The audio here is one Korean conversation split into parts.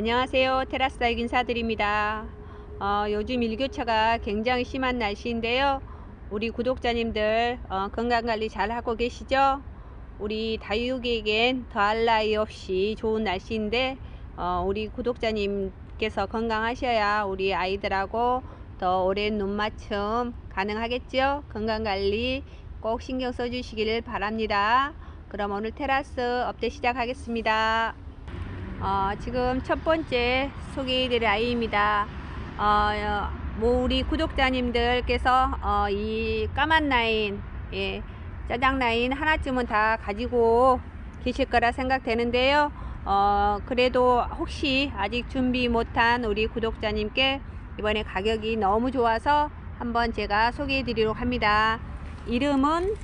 안녕하세요. 테라스 다육 인사드립니다. 어, 요즘 일교차가 굉장히 심한 날씨인데요. 우리 구독자님들 어, 건강관리 잘 하고 계시죠? 우리 다육이에겐 더할 나위 없이 좋은 날씨인데 어, 우리 구독자님께서 건강하셔야 우리 아이들하고 더 오랜 눈맞춤 가능하겠죠? 건강관리 꼭 신경 써주시길 바랍니다. 그럼 오늘 테라스 업데 시작하겠습니다. 어, 지금 첫 번째 소개해드릴 아이입니다. 어, 어, 뭐 우리 구독자님들께서 어, 이 까만 라인, 예, 짜장 라인 하나쯤은 다 가지고 계실 거라 생각되는데요. 어, 그래도 혹시 아직 준비 못한 우리 구독자님께 이번에 가격이 너무 좋아서 한번 제가 소개해 드리도록 합니다. 이름은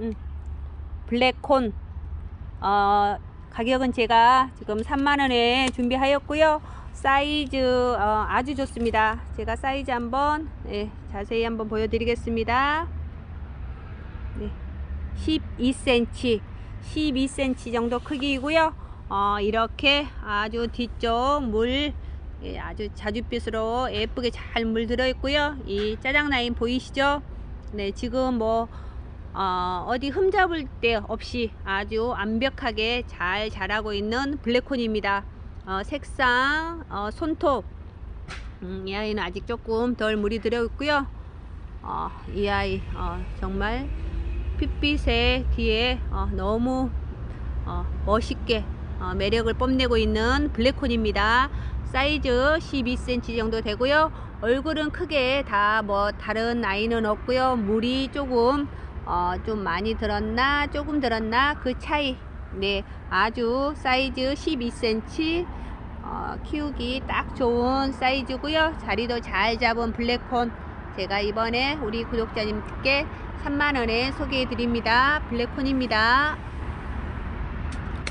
음, 블랙콘. 어, 가격은 제가 지금 3만원에 준비하였고요. 사이즈 어, 아주 좋습니다. 제가 사이즈 한번 네, 자세히 한번 보여드리겠습니다. 네, 12cm, 12cm 정도 크기이고요. 어, 이렇게 아주 뒤쪽 물 예, 아주 자줏빛으로 예쁘게 잘 물들어 있고요. 이 짜장 라인 보이시죠? 네, 지금 뭐 어, 어디 흠잡을 데 없이 아주 완벽하게 잘 자라고 있는 블랙콘입니다. 어, 색상, 어, 손톱. 음, 이 아이는 아직 조금 덜 물이 들어 있고요. 어, 이 아이 어, 정말 핏빛의 뒤에 어, 너무 어, 멋있게 어, 매력을 뽐내고 있는 블랙콘입니다. 사이즈 12cm 정도 되고요. 얼굴은 크게 다 뭐 다른 아이는 없고요. 물이 조금 어, 좀 많이 들었나 조금 들었나 그 차이. 네 아주 사이즈 12cm 어, 키우기 딱 좋은 사이즈고요. 자리도 잘 잡은 블랙콘 제가 이번에 우리 구독자님께 3만원에 소개해 드립니다. 블랙콘입니다.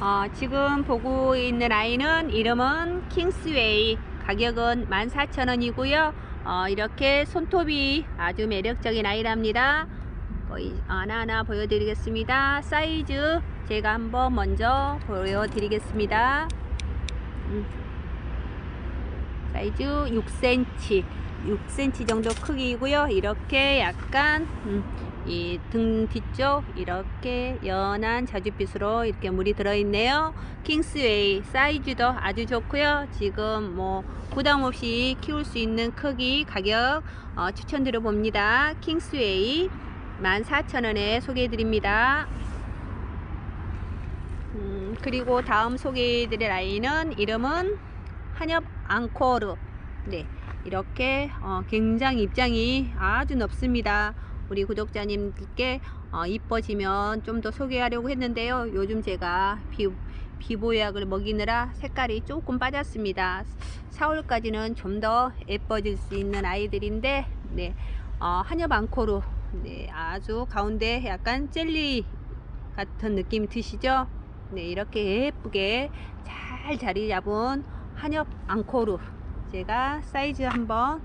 어, 지금 보고 있는 아이는 이름은 킹스웨이 가격은 14,000원이고요 어, 이렇게 손톱이 아주 매력적인 아이랍니다 거의 하나하나 보여드리겠습니다. 사이즈 제가 한번 먼저 보여드리겠습니다. 음. 사이즈 6cm 6cm 정도 크기이고요. 이렇게 약간 음, 이등 뒤쪽 이렇게 연한 자줏빛으로 이렇게 물이 들어있네요. 킹스웨이 사이즈도 아주 좋고요. 지금 뭐 부담 없이 키울 수 있는 크기 가격 어, 추천드려 봅니다. 킹스웨이 14,000원에 소개해 드립니다. 음, 그리고 다음 소개해 드릴 아이는 이름은 한엽 앙코르. 네, 이렇게 어, 굉장히 입장이 아주 높습니다. 우리 구독자님들께 어, 이뻐지면 좀 더 소개하려고 했는데요. 요즘 제가 비, 비보약을 먹이느라 색깔이 조금 빠졌습니다. 4월까지는 좀 더 예뻐질 수 있는 아이들인데, 네, 어, 앙코르. 네, 아주 가운데 약간 젤리 같은 느낌 드시죠? 네, 이렇게 예쁘게 잘 자리 잡은 한엽 앙코르. 제가 사이즈 한번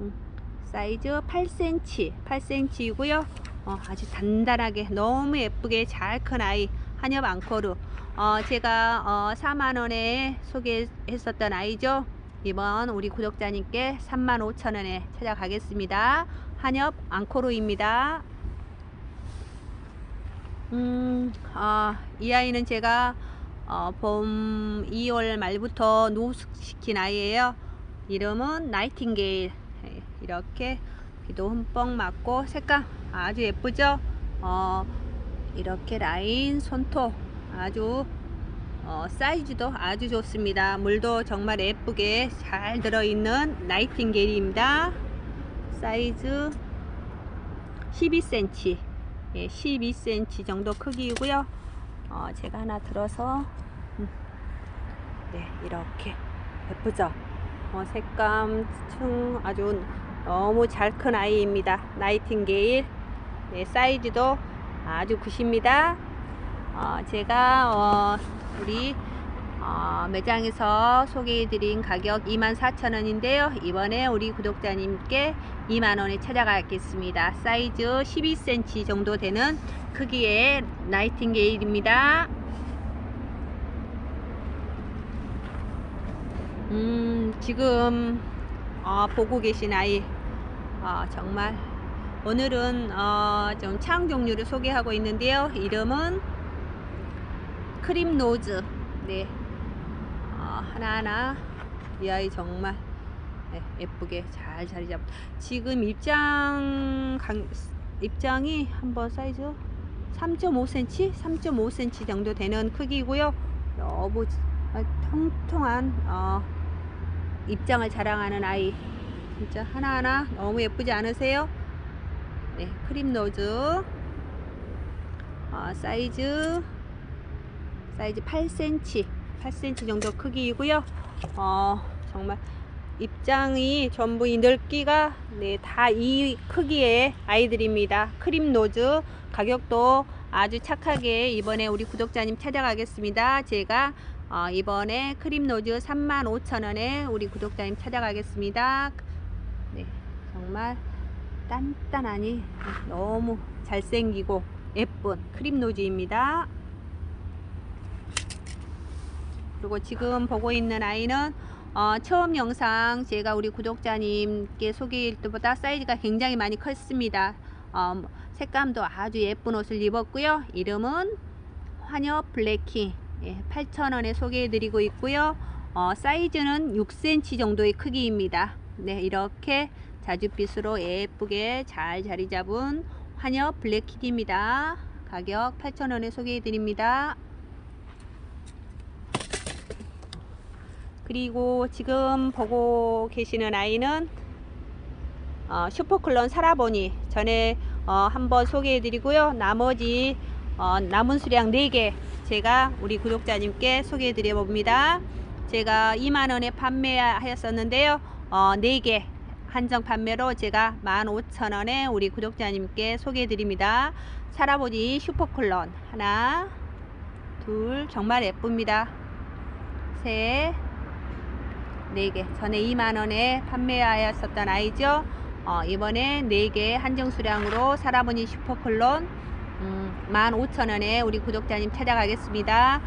음, 사이즈 8cm, 8cm이고요. 어, 아주 단단하게 너무 예쁘게 잘 큰 아이 한엽 앙코르. 어, 제가 어, 4만 원에 소개했었던 아이죠. 이번 우리 구독자님께 35,000원에 찾아가겠습니다. 한엽 앙코르입니다. 음, 아, 이 아이는 제가 어, 봄 2월 말부터 노숙시킨 아이예요. 이름은 나이팅게일. 네, 이렇게 귀도 흠뻑 맞고 색감 아주 예쁘죠? 어, 이렇게 라인 손톱 아주 어, 사이즈도 아주 좋습니다. 물도 정말 예쁘게 잘 들어있는 나이팅게일입니다. 사이즈 12cm 예, 12cm 정도 크기이고요. 어, 제가 하나 들어서 음, 네 이렇게 예쁘죠? 어, 색감 층 아주 너무 잘 큰 아이입니다. 나이팅게일 네, 사이즈도 아주 굿입니다. 어, 제가 어, 우리 어, 매장에서 소개해드린 가격 24,000원인데요. 이번에 우리 구독자님께 2만원에 찾아가겠습니다. 사이즈 12cm 정도 되는 크기의 나이팅게일입니다. 음, 지금 어, 보고 계신 아이 어, 정말 오늘은 어, 좀 차응 종류를 소개하고 있는데요. 이름은 크림 노즈. 네. 어, 하나하나 이 아이 정말 네, 예쁘게 잘 자리 잡. 지금 입장 강, 입장이 한번 사이즈 3.5cm, 3.5cm 정도 되는 크기고요. 너무 아, 통통한 어, 입장을 자랑하는 아이. 진짜 하나하나 너무 예쁘지 않으세요? 네, 크림 노즈 어, 사이즈 사이즈 8cm 8cm 정도 크기이고요. 어, 정말 입장이 전부 이 넓기가 네, 다 이 크기의 아이들입니다. 크림 노즈 가격도 아주 착하게 이번에 우리 구독자님 찾아가겠습니다. 제가 어, 이번에 크림 노즈 35,000원에 우리 구독자님 찾아가겠습니다. 네, 정말 단단하니 너무 잘생기고 예쁜 크림 노즈입니다. 그리고 지금 보고 있는 아이는 어, 처음 영상 제가 우리 구독자님께 소개할 때보다 사이즈가 굉장히 많이 컸습니다. 어, 색감도 아주 예쁜 옷을 입었고요. 이름은 화녀 블랙킹 예, 8,000원에 소개해드리고 있고요. 어, 사이즈는 6cm 정도의 크기입니다. 네, 이렇게 자줏빛으로 예쁘게 잘 자리 잡은 화녀 블랙kit입니다. 가격 8,000원에 소개해드립니다. 그리고 지금 보고 계시는 아이는 어, 슈퍼클론 사라보니 전에 어, 한번 소개해 드리고요. 나머지 어, 남은 수량 4개 제가 우리 구독자님께 소개해 드려 봅니다. 제가 2만원에 판매하였었는데요. 어, 4개 한정 판매로 제가 15,000원에 우리 구독자님께 소개해 드립니다. 사라보니 슈퍼클론 하나 둘 정말 예쁩니다. 셋 네개 전에 2만원에 판매하였었던 아이죠. 어, 이번에 4개 한정 수량으로 사라보니 슈퍼클론 음, 15,000원에 우리 구독자님 찾아가겠습니다.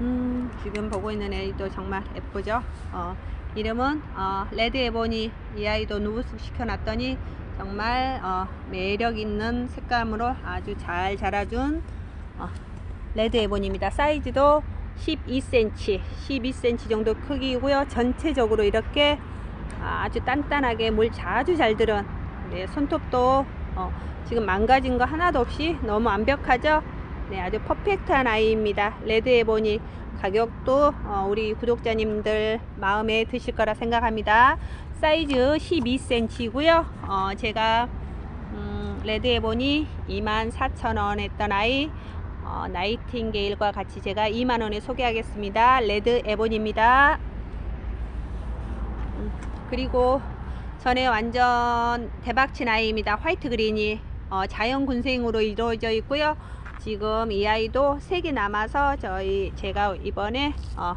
음, 지금 보고 있는 애도 정말 예쁘죠? 어, 이름은 어, 레드 에보니 이 아이도 누브스 시켜놨더니 정말 어, 매력 있는 색감으로 아주 잘 자라준 어, 레드 에보니입니다. 사이즈도 12cm, 12cm 정도 크기이고요. 전체적으로 이렇게 아주 단단하게 물 아주 잘 들은 네, 손톱도 어, 지금 망가진 거 하나도 없이 너무 완벽하죠? 네, 아주 퍼펙트한 아이입니다. 레드 에보니 가격도 어, 우리 구독자님들 마음에 드실 거라 생각합니다. 사이즈 12cm이고요. 어, 제가 음, 레드 에보니 24,000원 했던 아이 어, 나이팅게일과 같이 제가 2만원에 소개하겠습니다. 레드 에보니입니다. 음, 그리고 전에 완전 대박친 아이입니다. 화이트 그린이 어, 자연 군생으로 이루어져 있고요. 지금 이 아이도 3개 남아서 저희 제가 이번에 어,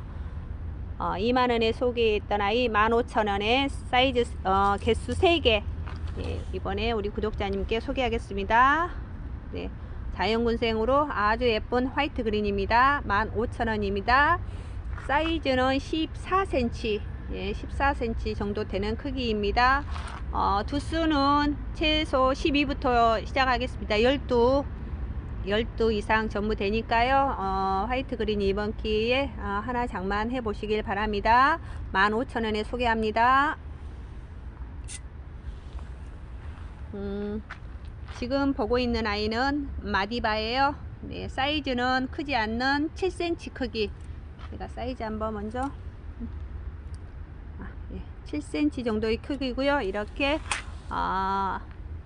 어, 2만원에 소개했던 아이 15,000원에 사이즈 어, 개수 3개 예, 이번에 우리 구독자님께 소개하겠습니다. 네, 자연군생으로 아주 예쁜 화이트 그린입니다. 15,000원입니다. 사이즈는 14cm 예, 14cm 정도 되는 크기입니다. 어, 두수는 최소 12부터 시작하겠습니다. 12 12 이상 전부 되니까요. 어, 화이트 그린 이번 기회에 어, 하나 장만해 보시길 바랍니다. 15,000원에 소개합니다. 음, 지금 보고 있는 아이는 마디바예요. 네, 사이즈는 크지 않는 7cm 크기. 제가 사이즈 한번 먼저 아, 예, 7cm 정도의 크기고요. 이렇게 어,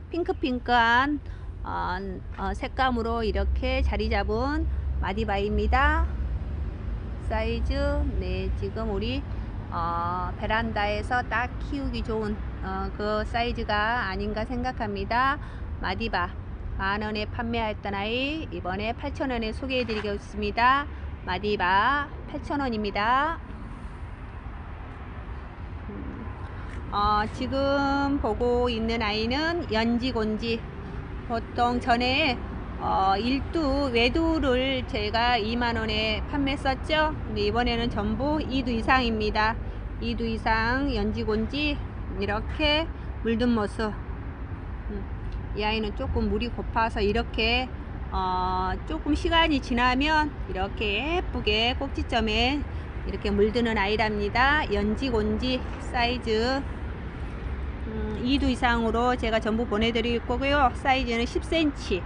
핑크핑크한 어, 어, 색감으로 이렇게 자리 잡은 마디바입니다. 사이즈 네 지금 우리 어, 베란다에서 딱 키우기 좋은 어, 그 사이즈가 아닌가 생각합니다. 마디바 만원에 판매했던 아이 이번에 8천원에 소개해 드리겠습니다. 마디바 8천원입니다. 어, 지금 보고 있는 아이는 연지곤지. 보통 전에 어, 일두 외두를 제가 2만원에 판매했었죠. 근데 이번에는 전부 2두 이상입니다. 2두 이상 연지곤지 이렇게 물든 모습. 음, 이 아이는 조금 물이 고파서 이렇게 어, 조금 시간이 지나면 이렇게 예쁘게 꼭지점에 이렇게 물드는 아이랍니다 연지곤지 사이즈 음, 2두 이상으로 제가 전부 보내드릴 거고요. 사이즈는 10cm,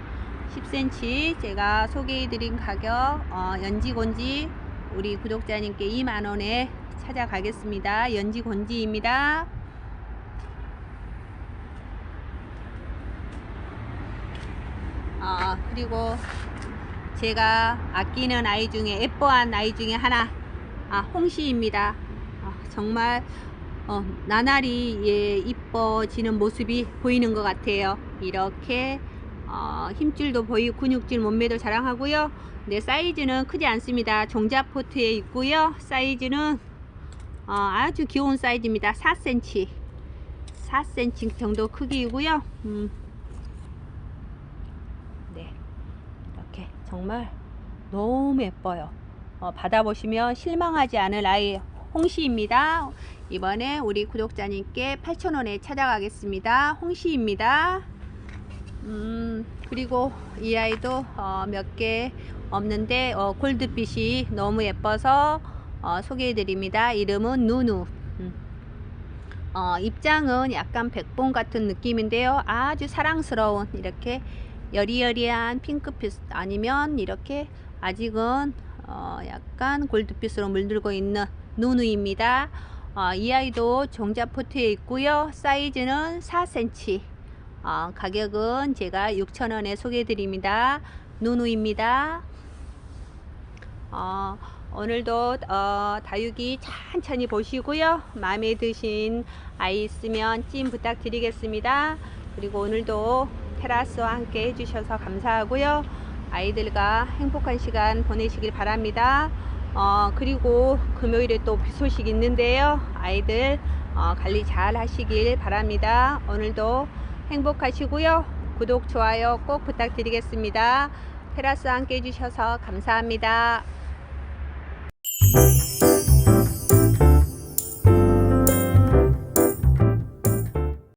10cm 제가 소개해드린 가격 어, 연지곤지 우리 구독자님께 2만원에 찾아가겠습니다. 연지곤지입니다. 어, 그리고 제가 아끼는 아이 중에 예뻐한 아이 중에 하나 아, 홍시입니다. 아, 정말 어, 나날이 예, 이뻐지는 모습이 보이는 것 같아요. 이렇게 어, 힘줄도 보이고 근육질 몸매도 자랑하고요. 네, 사이즈는 크지 않습니다. 종자 포트에 있고요. 사이즈는 어, 아주 귀여운 사이즈입니다. 4cm, 4cm 정도 크기이고요. 음, 네, 이렇게 정말 너무 예뻐요. 어, 받아보시면 실망하지 않을 아이 홍시입니다. 이번에 우리 구독자님께 8,000원에 찾아가겠습니다. 홍시입니다. 음, 그리고 이 아이도 어, 몇 개 없는데 어, 골드빛이 너무 예뻐서 어, 소개해드립니다. 이름은 누누. 음. 어, 입장은 약간 백봉 같은 느낌인데요. 아주 사랑스러운 이렇게 여리여리한 핑크빛 아니면 이렇게 아직은 어, 약간 골드빛으로 물들고 있는 누누입니다. 어, 이 아이도 종자 포트에 있고요. 사이즈는 4cm. 어, 가격은 제가 6,000원에 소개해드립니다. 누누입니다. 어, 오늘도 어, 다육이 천천히 보시고요. 마음에 드신 아이 있으면 찜 부탁드리겠습니다. 그리고 오늘도 테라스와 함께 해주셔서 감사하고요. 아이들과 행복한 시간 보내시길 바랍니다. 어, 그리고 금요일에 또 비 소식 있는데요. 아이들 어, 관리 잘 하시길 바랍니다. 오늘도 행복하시고요. 구독, 좋아요 꼭 부탁드리겠습니다. 테라스 함께 해주셔서 감사합니다.